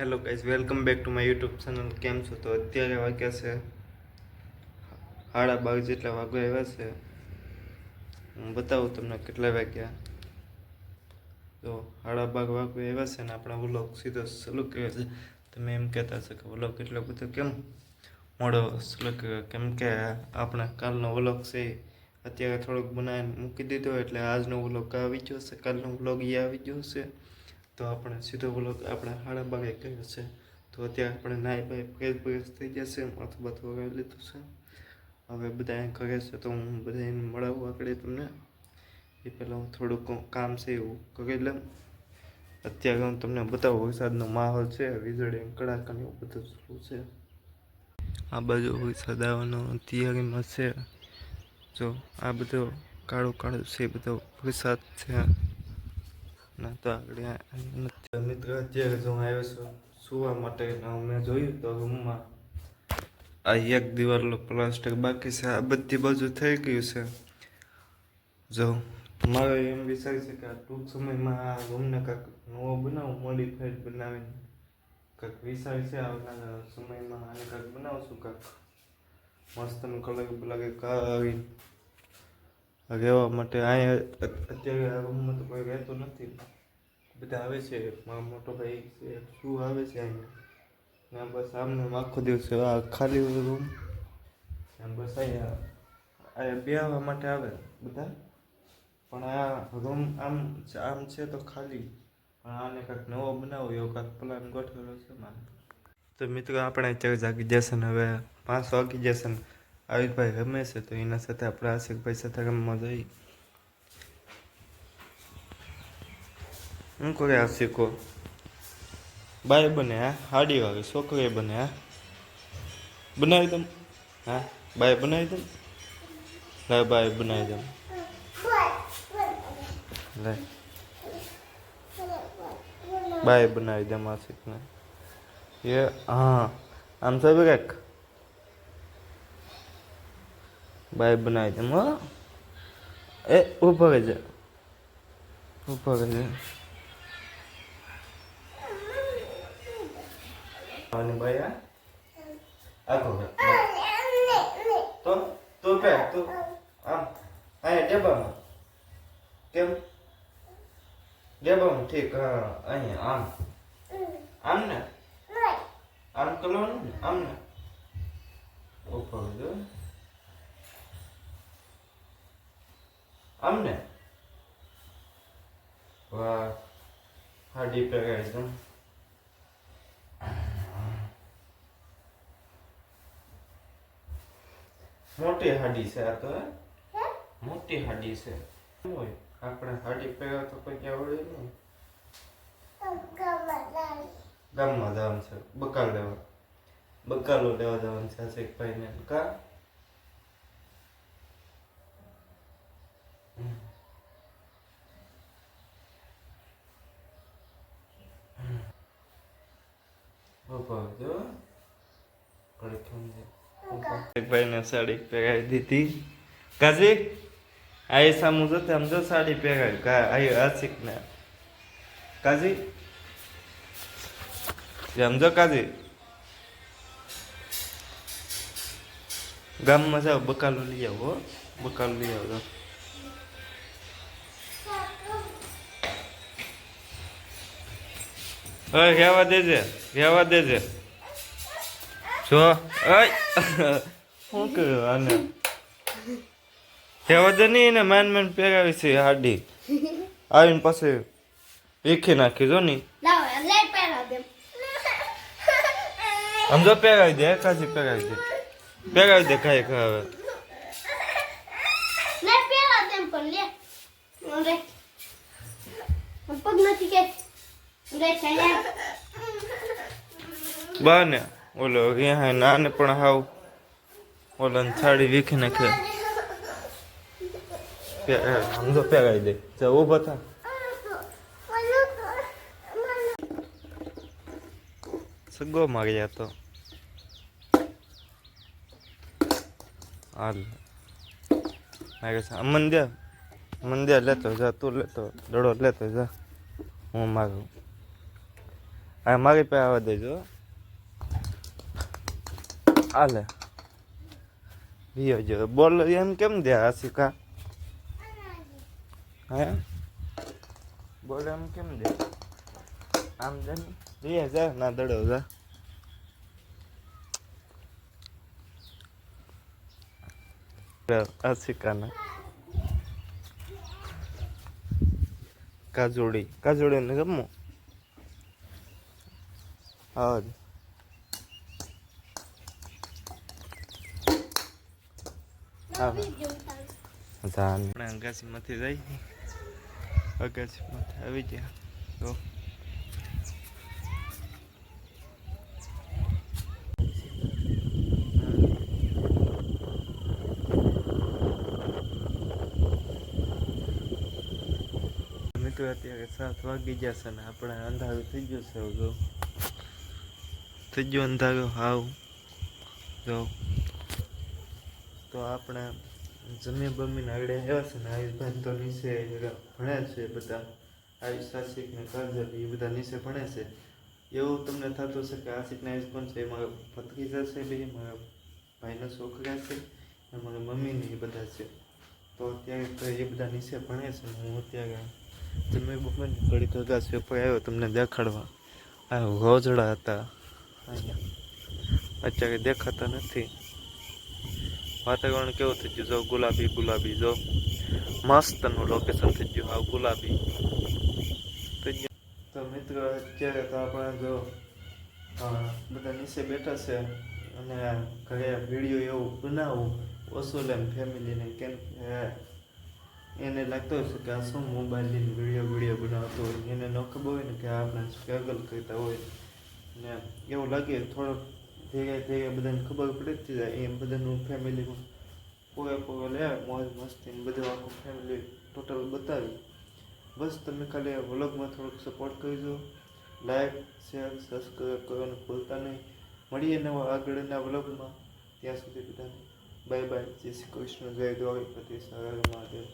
Hello guys welcome back to my YouTube channel કેમ છો? તો અત્યારે વાગ્યા છે સાડા બાર જેટલા વાગ્યા આવ્યા છે. હું બતાવું તમને કેટલા વાગ્યા. તો સાડા બાર વાગ્યા આવ્યા છે ને આપણે વ્લોગ સીધો સલુક કર્યો છે. તમે એમ કહેતા હશો કે વ્લોગ એટલો બધો કેમ મોડો સલુક કર્યો? કેમ કે આપણે કાલનો વ્લોગ છે અત્યારે થોડોક બનાવીને મૂકી દીધો એટલે આજનો વ્લોગ આવી ગયો છે કાલનો વ્લોગ એ આવી ગયો છે તો આપણે સીધો વ્લોગ આપણે હાડા બારે કર્યો છે? તો અત્યારે આપણે નાઈ બાઈ ફ્રેશ બ્રેશ થઈ જશે માથું બાથું વગાડી લીધું છે. હવે બધા કરે છે, તો હું બધા એને મળાવું આગળ તમને. એ પહેલાં હું થોડુંક કામ છે એવું કરી લઉં. અત્યારે હું તમને બતાવું, વરસાદનો માહોલ છે, વીજળી કડાકા ને એવું બધું શું છે. આ બાજુ વરસાદ આવવાનો તૈયારીમાં છે. જો આ બધો કાળું કાળું છે બધો વરસાદ છે. ના, તો આગળ મિત્ર, અત્યારે જો હું આવ્યો છું સુવા માટે મેં જોયું તો રૂમમાં આ એક દિવાલનું પ્લાસ્ટર બાકી છે. આ બધી બાજુ થઈ ગયું છે. જો, મારો એમ વિચાર છે કે આ ટૂંક સમયમાં આ રૂમને કાંઈક નવો બનાવું મોડિફાઈડ બનાવીને. કાંઈક વિચાર છે આવનારા સમયમાં આને કાંઈક બનાવશું કાંઈક મસ્તનું કલર બલર કાઢી રહેવા માટે અહીંયા અત્યારે આ રૂમમાં તો કોઈ રહેતું નથી. બધા આવે છે મોટો ભાઈ છે, શું આવે છે અહીંયા? ને બસ આમને આમ આખો દિવસ આ ખાલી રૂમ. બસ અહીંયા અહીંયા બેહવા માટે આવે બધા. પણ આ રૂમ આમ આમ છે તો ખાલી. પણ આને કાંઈક નવો બનાવો એવો કાંઈક પ્લાન ગોઠવેલો છે મારે. તો મિત્રો, આપણે અત્યારે જાગી જશે ને હવે પાંચ વાગી જશે ને. આવિદભાઈ રમે છે તો એના સાથે આપણે આશિકભાઈ સાથે રમવા જઈએ હું કરે આશિકો બાય બને હા હાડી વાગે છોકરી બને હા બનાવી દમ હા બાય બનાવી દમ લે બાય બનાવી દમ લે બાય બનાવી દમ આશિકને એ હા આમ તો કાંઈક બાય બનાવી દમ હો. એ ઊભો રહેજે. ઊભો રહેજે. અને બાય આખો તો તો પે તો આમ અહીંયા ડબ્બામાં કેમ? ડબ્બામાં ઠીક હા અહીંયા આમ. આમ ને? આમ કરવાનું ને? આમ ને? રહેજો. આમ ને વાહ હાડી પહેરાય દઉં મોટી હાડી છે આ તો મોટી હાડી છે. શું હોય? આપણે હાડી પહેલા તો કોઈ આવડે નહીં. ગામમાં જવાનું છે. બકાલ લેવા. બકાલો લેવા જવાનું છે આશિક ભાઈને કા? ભાઈ ને સાડી પહેરાવી દીધી. કાજી આ સામું જોતે આમ જો સાડી પહેરાવી. કા આ આશિક ને કાજી સમજો કાજી ગામમાં જાઓ બકાલો લઈ આવો બકાલો લઈ આવો હવે કહેવા દેજે. રહેવા દેજે. જો. ઓય. શું કર્યું આને? રહેવા દે નહીં એને માન માન પહેરાવી છે હાડી. આવીને પછી વીખી નાખી જો ની લાવો લે પહેરા દે. સમજો પહેરાવી દે કાજી પહેરાવી દે. પહેરાવી દે ખાઈ ખાવે લે પહેરા દે પણ લે. લે પગ નથી કે. લે ને ઓલો રહ્યા નાને પણ હાવ ઓલા સાડી વીખી નાખે. સમજો પહેરાવી દે. ચાલ ઊભો થા. સગો માર્યા તો. હાલ. મારે અમન દે અમન દે લેતો જા, તું લેતો, દડો લેતો જા. હું મારું. આ મારી પાસે આવવા દેજો. હાલે વિયો જો બોલ એમ કેમ દે આશિકા હે બોલ એમ કેમ દે આમ દે રિયા જા ના દડો જા આશિકાના કાજોડી કાજોડી ને ગમો હા જ. હા. જાન આપણે અગાસીમાંથી જઈ. અગાસીમાંથી આવી ગયા. તો મિત્રો અત્યારે સાત વાગી જશે ને આપણે અંધારું થઈ ગયું છે જો થઈ ગયો અંધારું, હાવ. જો. તો આપણે જમી બમીને આગળ આવ્યા છે ને આયુષભાઈ તો નીચે ભણે છે બધા આયુષ આશિક ને કાજલ એ બધા નીચે ભણે છે. એવું તમને થતું છે કે આશિક ને આયુષ પણ છે? એ મારા ભત્રીજા છે બે મારા ભાઈના છોકરા છે અને મારા મમ્મીને એ બધા છે. તો અત્યારે તો એ બધા નીચે ભણે છે ને હું અત્યારે જમી બમીને ઘડી છે ઉપર આવ્યો તમને દેખાડવા. આ રોજડા હતા. અહીંયા. અત્યારે દેખાતા નથી. વાતાવરણ કેવું થઈ ગયું? જો ગુલાબી ગુલાબી, જો મસ્તનું લોકેશન થઈ ગયું. હાવ ગુલાબી. તો મિત્રો, અત્યારે તો આપણે જો બધા નીચે બેઠા છે અને ઘરે વીડિયો એવું બનાવવું ઓછું એમ ફેમિલીને કેમ એને લાગતો હશે કે આ શું મોબાઈલની વીડિયો વીડિયો બનાવતો હોય. એને ન ખબર હોય ને કે આપણે સ્ટ્રગલ કરતા હોય. ને એવું લાગે થોડોક ભેગા ભેગા બધાને ખબર પડતી જાય, એમ બધાનું ફેમિલીમાં પૂરે પૂરો લે, મોજ મસ્તી બધું આખું ફેમિલી ટોટલ બતાવી. બસ તમે ખાલી વ્લોગમાં થોડુંક સપોર્ટ કરજો. લાઈક શેર સબસ્ક્રાઈબ કરવાનું ભૂલતા નહીં. મળીએ નવા આગળના વ્લોગમાં ત્યાં સુધી બધાને બાય બાય જય શ્રી કૃષ્ણ, જય દ્વારિપતિ હર મહાદેવ.